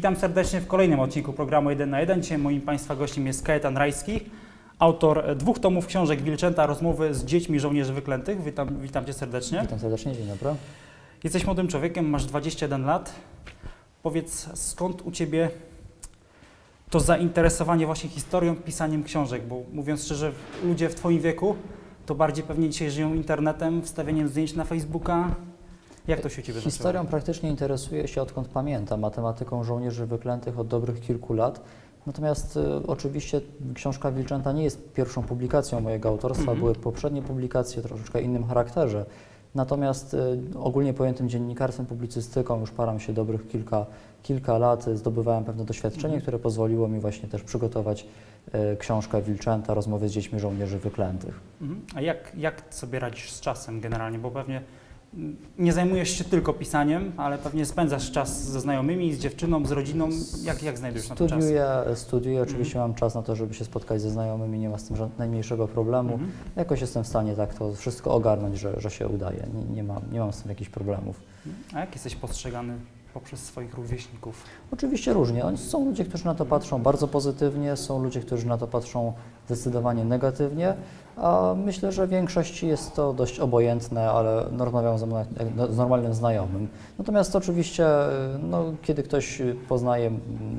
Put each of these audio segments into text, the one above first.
Witam serdecznie w kolejnym odcinku programu 1 na 1. Dzisiaj moim Państwa gościem jest Kajetan Rajski, autor dwóch tomów książek Wilczęta, rozmowy z dziećmi żołnierzy wyklętych. Witam, witam Cię serdecznie. Witam serdecznie, dzień dobry. Jesteś młodym człowiekiem, masz 21 lat. Powiedz, skąd u Ciebie to zainteresowanie właśnie historią, pisaniem książek? Bo mówiąc szczerze, ludzie w Twoim wieku to bardziej pewnie dzisiaj żyją internetem, wstawianiem zdjęć na Facebooka. Jak to się Ciebie zaczęło? Historią praktycznie interesuję się odkąd pamiętam, matematyką żołnierzy wyklętych od dobrych kilku lat. Natomiast y, oczywiście książka Wilczęta nie jest pierwszą publikacją mojego autorstwa, Mhm. były poprzednie publikacje o troszeczkę innym charakterze. Natomiast y, ogólnie pojętym dziennikarstwem, publicystyką już param się dobrych kilka, kilka lat, zdobywałem pewne doświadczenie, Mhm. które pozwoliło mi właśnie też przygotować y, książkę Wilczęta, rozmowy z dziećmi żołnierzy wyklętych. Mhm. A jak, jak sobie radzisz z czasem generalnie? Bo pewnie mm, nie zajmujesz się tylko pisaniem, ale pewnie spędzasz czas ze znajomymi, z dziewczyną, z rodziną. Jak, jak znajdujesz na to czas? Studiuję, studiuję, oczywiście mam czas na to, żeby się spotkać ze znajomymi, nie ma z tym żadnego najmniejszego problemu. Mhm. Jakoś jestem w stanie tak to wszystko ogarnąć, że, że się udaje. Nie, nie, mam, nie mam z tym jakichś problemów. A jak jesteś postrzegany poprzez swoich rówieśników? Oczywiście różnie. Są ludzie, którzy na to patrzą bardzo pozytywnie, są ludzie, którzy na to patrzą zdecydowanie negatywnie, a myślę, że w większości jest to dość obojętne, ale jak z normalnym znajomym. Natomiast oczywiście, y, no, kiedy ktoś poznaje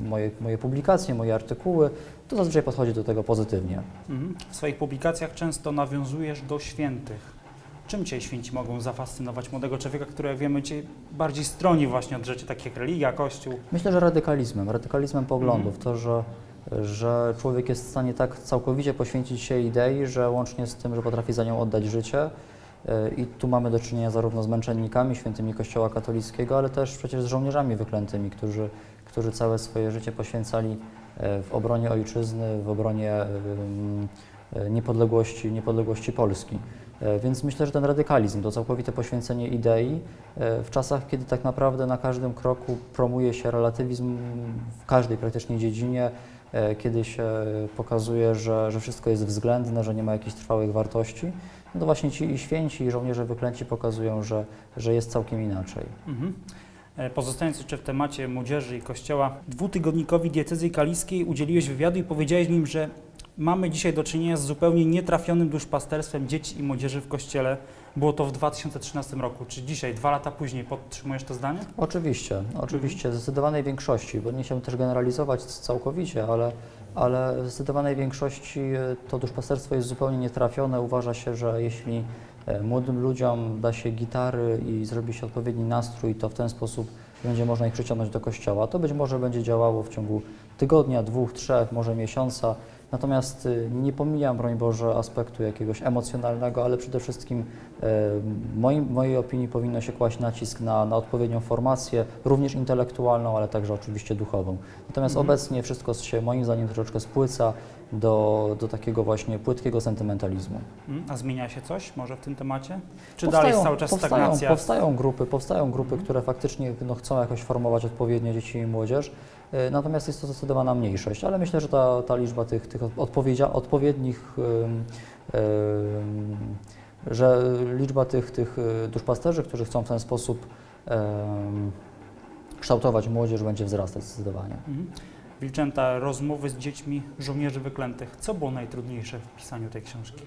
moje, moje publikacje, moje artykuły, to zazwyczaj podchodzi do tego pozytywnie. Mhm. W swoich publikacjach często nawiązujesz do świętych. Czym Cię święci mogą zafascynować młodego człowieka, który, jak wiemy, Cię bardziej stroni właśnie od rzeczy takich jak religia, kościół? Myślę, że radykalizmem, radykalizmem poglądów, to, że, że człowiek jest w stanie tak całkowicie poświęcić się idei, że łącznie z tym, że potrafi za nią oddać życie. e, I tu mamy do czynienia zarówno z męczennikami, świętymi Kościoła katolickiego, ale też przecież z żołnierzami wyklętymi, którzy, którzy całe swoje życie poświęcali e, w obronie ojczyzny, w obronie e, niepodległości, niepodległości Polski. E, Więc myślę, że ten radykalizm, to całkowite poświęcenie idei e, w czasach, kiedy tak naprawdę na każdym kroku promuje się relatywizm w każdej praktycznie dziedzinie, e, kiedy się pokazuje, że, że wszystko jest względne, że nie ma jakichś trwałych wartości, no to właśnie ci i święci, i żołnierze wyklęci pokazują, że, że jest całkiem inaczej. Mhm. Pozostając jeszcze w temacie młodzieży i kościoła, dwutygodnikowi diecezji kaliskiej udzieliłeś wywiadu i powiedziałeś nim, że mamy dzisiaj do czynienia z zupełnie nietrafionym duszpasterstwem dzieci i młodzieży w kościele. Było to w 2013 roku. Czy dzisiaj, dwa lata później, podtrzymujesz to zdanie? Oczywiście, oczywiście, w zdecydowanej większości, bo nie chciałbym też generalizować całkowicie, ale, ale w zdecydowanej większości e, to duszpasterstwo jest zupełnie nietrafione. Uważa się, że jeśli e, młodym ludziom da się gitary i zrobi się odpowiedni nastrój, to w ten sposób będzie można ich przyciągnąć do kościoła. To być może będzie działało w ciągu tygodnia, dwóch, trzech, może miesiąca. Natomiast y, nie pomijam, broń Boże, aspektu jakiegoś emocjonalnego, ale przede wszystkim e, moim, mojej opinii powinno się kłaść nacisk na, na odpowiednią formację, również intelektualną, ale także oczywiście duchową. Natomiast Mhm. obecnie wszystko się moim zdaniem troszeczkę spłyca do, do takiego właśnie płytkiego sentymentalizmu. Mhm. A zmienia się coś może w tym temacie? Czy Powstają- dalej jest cały czas powstają, stagnacja? Powstają grupy, powstają grupy, Mhm. które faktycznie no, chcą jakoś formować odpowiednio dzieci i młodzież, y, natomiast jest to zdecydowana mniejszość, ale myślę, że ta, ta liczba tych, tych odpowiedzia, odpowiednich, że liczba tych, tych y, duszpasterzy, którzy chcą w ten sposób ym, kształtować młodzież, będzie wzrastać zdecydowanie. Mhm. Wilczęta, rozmowy z dziećmi żołnierzy wyklętych. Co było najtrudniejsze w pisaniu tej książki?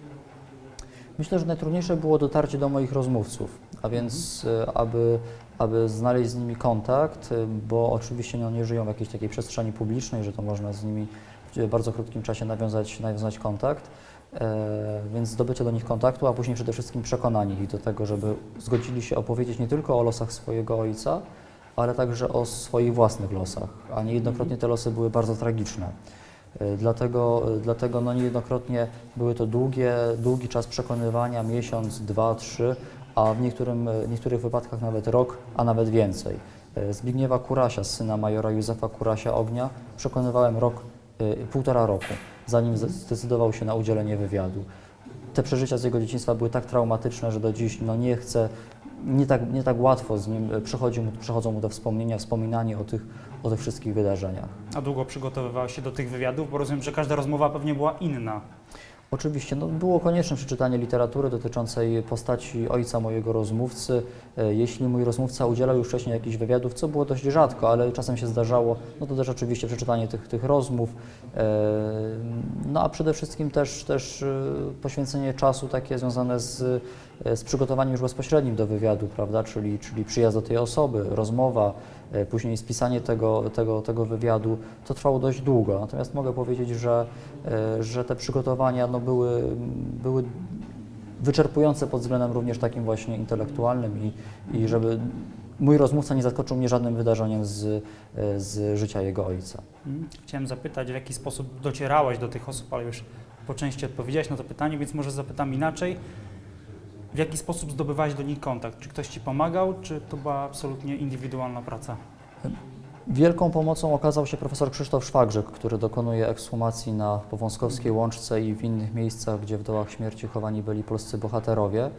Myślę, że najtrudniejsze było dotarcie do moich rozmówców, a więc e, aby, aby znaleźć z nimi kontakt, e, bo oczywiście no, nie żyją w jakiejś takiej przestrzeni publicznej, że to można z nimi w bardzo krótkim czasie nawiązać, nawiązać kontakt. E, więc zdobycie do nich kontaktu, a później przede wszystkim przekonanie ich do tego, żeby zgodzili się opowiedzieć nie tylko o losach swojego ojca, ale także o swoich własnych losach, a niejednokrotnie te losy były bardzo tragiczne. E, Dlatego, dlatego no niejednokrotnie były to długie, długi czas przekonywania, miesiąc, dwa, trzy, a w niektórym, w niektórych wypadkach nawet rok, a nawet więcej. Zbigniewa Kurasia, syna majora Józefa Kurasia Ognia, przekonywałem rok, półtora roku, zanim zde- zdecydował się na udzielenie wywiadu. Te przeżycia z jego dzieciństwa były tak traumatyczne, że do dziś no, nie chce, nie tak, nie tak łatwo z nim e, przychodzi mu, przychodzą mu te wspomnienia, wspominanie o tych, o tych wszystkich wydarzeniach. A długo przygotowywałeś się do tych wywiadów? Bo rozumiem, że każda rozmowa pewnie była inna. Oczywiście, no, było konieczne przeczytanie literatury dotyczącej postaci ojca mojego rozmówcy. E, Jeśli mój rozmówca udzielał już wcześniej jakichś wywiadów, co było dość rzadko, ale czasem się zdarzało, no to też oczywiście przeczytanie tych, tych rozmów. E, No a przede wszystkim też, też poświęcenie czasu takie związane z, z przygotowaniem już bezpośrednim do wywiadu, prawda, czyli, czyli przyjazd do tej osoby, rozmowa, e, później spisanie tego, tego, tego wywiadu, to trwało dość długo. Natomiast mogę powiedzieć, że, e, że te przygotowania no, były, były wyczerpujące pod względem również takim właśnie intelektualnym i, i żeby mój rozmówca nie zaskoczył mnie żadnym wydarzeniem z, e, z życia jego ojca. Mhm. Chciałem zapytać, w jaki sposób docierałeś do tych osób, ale już po części odpowiedziałeś na to pytanie, więc może zapytam inaczej. W jaki sposób zdobywałeś do nich kontakt? Czy ktoś ci pomagał, czy to była absolutnie indywidualna praca? Wielką pomocą okazał się profesor Krzysztof Szwagrzyk, który dokonuje ekshumacji na Powązkowskiej Łączce i w innych miejscach, gdzie w dołach śmierci chowani byli polscy bohaterowie.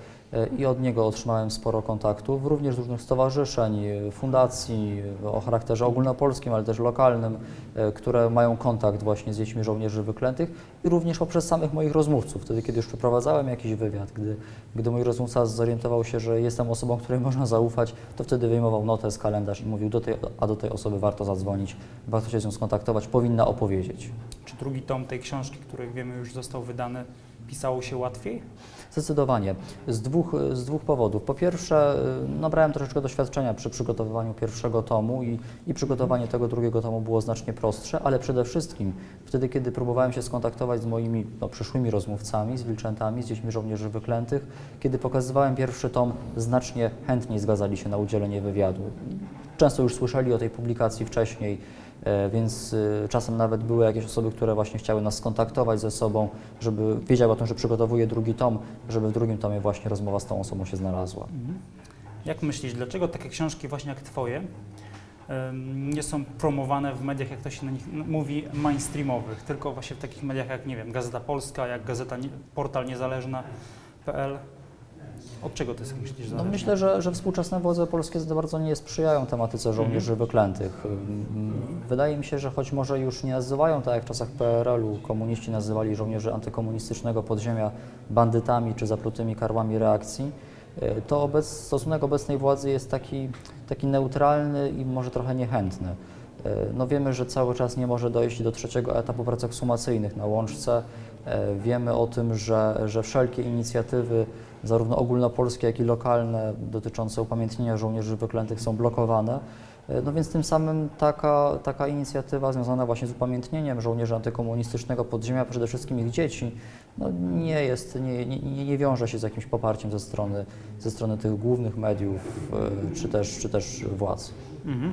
I od niego otrzymałem sporo kontaktów, również z różnych stowarzyszeń, fundacji o charakterze ogólnopolskim, ale też lokalnym, e, które mają kontakt właśnie z dziećmi żołnierzy wyklętych i również poprzez samych moich rozmówców. Wtedy, kiedy już przeprowadzałem jakiś wywiad, gdy, gdy mój rozmówca zorientował się, że jestem osobą, której można zaufać, to wtedy wyjmował notę z kalendarz i mówił, do tej, a do tej osoby warto zadzwonić, warto się z nią skontaktować, powinna opowiedzieć. Czy drugi tom tej książki, który wiemy już został wydany, pisało się łatwiej? Zdecydowanie. Z dwóch, z dwóch powodów. Po pierwsze, y, nabrałem troszeczkę doświadczenia przy przygotowywaniu pierwszego tomu i, i przygotowanie tego drugiego tomu było znacznie prostsze, ale przede wszystkim wtedy, kiedy próbowałem się skontaktować z moimi no, przyszłymi rozmówcami, z wilczętami, z dziećmi żołnierzy wyklętych, kiedy pokazywałem pierwszy tom, znacznie chętniej zgadzali się na udzielenie wywiadu. Często już słyszeli o tej publikacji wcześniej, więc y, czasem nawet były jakieś osoby, które właśnie chciały nas skontaktować ze sobą, żeby wiedziały o tym, że przygotowuję drugi tom, żeby w drugim tomie właśnie rozmowa z tą osobą się znalazła. Jak myślisz, dlaczego takie książki właśnie jak Twoje nie są promowane w mediach, jak to się na nich mówi, mainstreamowych, tylko właśnie w takich mediach jak, nie wiem, Gazeta Polska, jak Gazeta, Portal Niezależna.pl? Od czego Ty sobie myślisz, No myślę, że, że współczesne władze polskie za bardzo nie sprzyjają tematyce żołnierzy wyklętych. Ym, Wydaje mi się, że choć może już nie nazywają tak jak w czasach PRL-u, komuniści nazywali żołnierzy antykomunistycznego podziemia bandytami czy zaplutymi karłami reakcji, to obec, stosunek obecnej władzy jest taki, taki neutralny i może trochę niechętny. No wiemy, że cały czas nie może dojść do trzeciego etapu prac eksumacyjnych na łączce. Wiemy o tym, że, że wszelkie inicjatywy zarówno ogólnopolskie, jak i lokalne dotyczące upamiętnienia żołnierzy wyklętych są blokowane. E, No więc tym samym taka, taka inicjatywa związana właśnie z upamiętnieniem żołnierzy antykomunistycznego podziemia, przede wszystkim ich dzieci, no nie jest, nie, nie, nie wiąże się z jakimś poparciem ze strony, ze strony tych głównych mediów e, czy też, czy też władz. Mhm.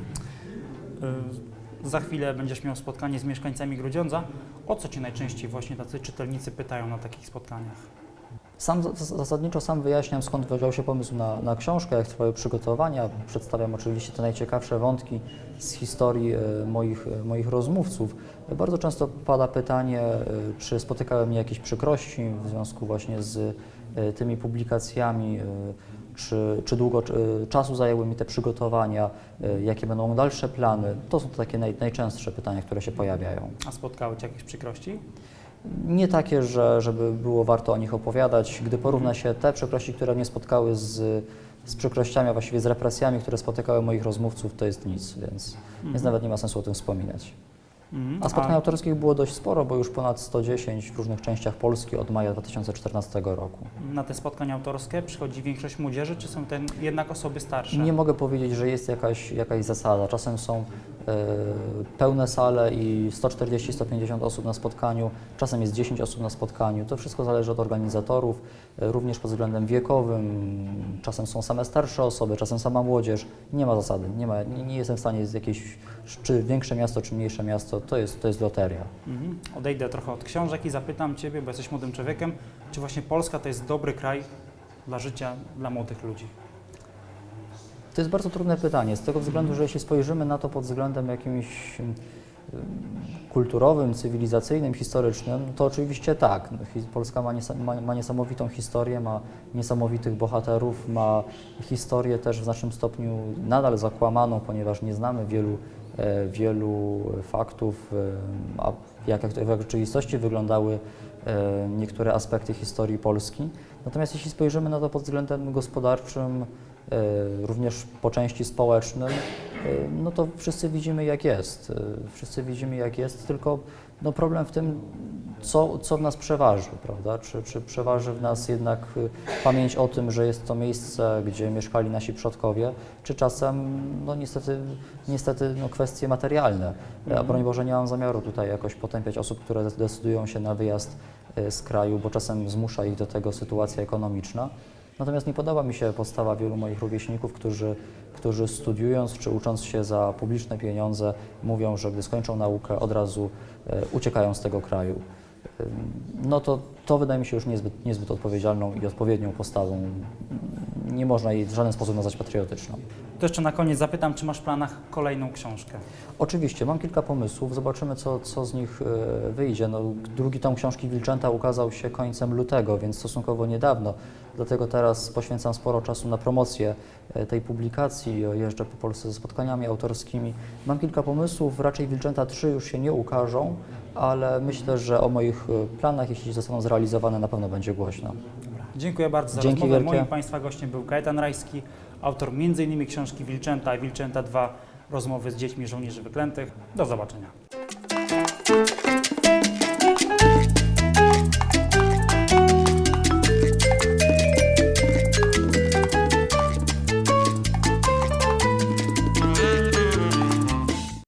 Y, Za chwilę będziesz miał spotkanie z mieszkańcami Grudziądza. O co Cię najczęściej właśnie tacy czytelnicy pytają na takich spotkaniach? Sam zasadniczo sam wyjaśniam, skąd wziął się pomysł na, na książkę, jak trwały przygotowania. Przedstawiam oczywiście te najciekawsze wątki z historii e, moich, e, moich rozmówców. Bardzo często pada pytanie, e, czy spotykały mnie jakieś przykrości w związku właśnie z tymi publikacjami, czy, czy długo czasu zajęły mi te przygotowania, jakie będą dalsze plany. To są takie naj, najczęstsze pytania, które się pojawiają. A spotkały Cię jakieś przykrości? Nie takie, że, żeby było warto o nich opowiadać. Gdy porówna się te przykrości, które mnie spotkały z, z przykrościami, a właściwie z represjami, które spotykały moich rozmówców, to jest nic, więc, więc nawet nie ma sensu o tym wspominać. Mhm. A spotkań autorskich było dość sporo, bo już ponad 110 w różnych częściach Polski od maja 2014 roku. Na te spotkania autorskie przychodzi większość młodzieży, czy są to jednak osoby starsze? Nie mogę powiedzieć, że jest jakaś, jakaś zasada. Czasem są pełne sale i 140-150 osób na spotkaniu, czasem jest 10 osób na spotkaniu. To wszystko zależy od organizatorów, e, również pod względem wiekowym. Czasem są same starsze osoby, czasem sama młodzież. Nie ma zasady. Nie, ma, nie, nie jestem w stanie z jakiejś, czy większe miasto, czy mniejsze miasto, to jest, to jest loteria. Mhm. Odejdę trochę od książek i zapytam Ciebie, bo jesteś młodym człowiekiem, czy właśnie Polska to jest dobry kraj dla życia dla młodych ludzi? To jest bardzo trudne pytanie, z tego względu, że jeśli spojrzymy na to pod względem jakimś ym, kulturowym, cywilizacyjnym, historycznym, to oczywiście tak. No, Polska ma, ma, niesamowitą historię, ma niesamowitych bohaterów, ma historię też w znacznym stopniu nadal zakłamaną, ponieważ nie znamy wielu, e, wielu faktów, e, a jak, w rzeczywistości wyglądały e, niektóre aspekty historii Polski. Natomiast jeśli spojrzymy na to pod względem gospodarczym, również po części społecznym, e, no to wszyscy widzimy jak jest. E, Wszyscy widzimy jak jest, tylko no problem w tym, co, co w nas przeważy, prawda? Czy, czy przeważy w nas jednak pamięć o tym, że jest to miejsce, gdzie mieszkali nasi przodkowie, czy czasem, no niestety, niestety no, kwestie materialne. A broń Boże, nie mam zamiaru tutaj jakoś potępiać osób, które decydują się na wyjazd z kraju, bo czasem zmusza ich do tego sytuacja ekonomiczna. Natomiast nie podoba mi się postawa wielu moich rówieśników, którzy, którzy studiując czy ucząc się za publiczne pieniądze mówią, że gdy skończą naukę od razu e, uciekają z tego kraju. No to, to wydaje mi się już niezbyt, niezbyt odpowiedzialną i odpowiednią postawą. Nie można jej w żaden sposób nazwać patriotyczną. To jeszcze na koniec zapytam, czy masz w planach kolejną książkę? Oczywiście, mam kilka pomysłów, zobaczymy co, co z nich e, wyjdzie. No, drugi tom książki Wilczęta ukazał się końcem lutego, więc stosunkowo niedawno. Dlatego teraz poświęcam sporo czasu na promocję e, tej publikacji. Jeżdżę po Polsce ze spotkaniami autorskimi. Mam kilka pomysłów, raczej Wilczęta 3 już się nie ukażą, ale myślę, że o moich e, planach, jeśli zostaną zrealizowane, na pewno będzie głośno. Dziękuję bardzo za Dzięki rozmowę. wielkie. Moim Państwa gościem był Kajetan Rajski, autor m.in. książki Wilczęta i Wilczęta 2, rozmowy z dziećmi żołnierzy wyklętych. Do zobaczenia.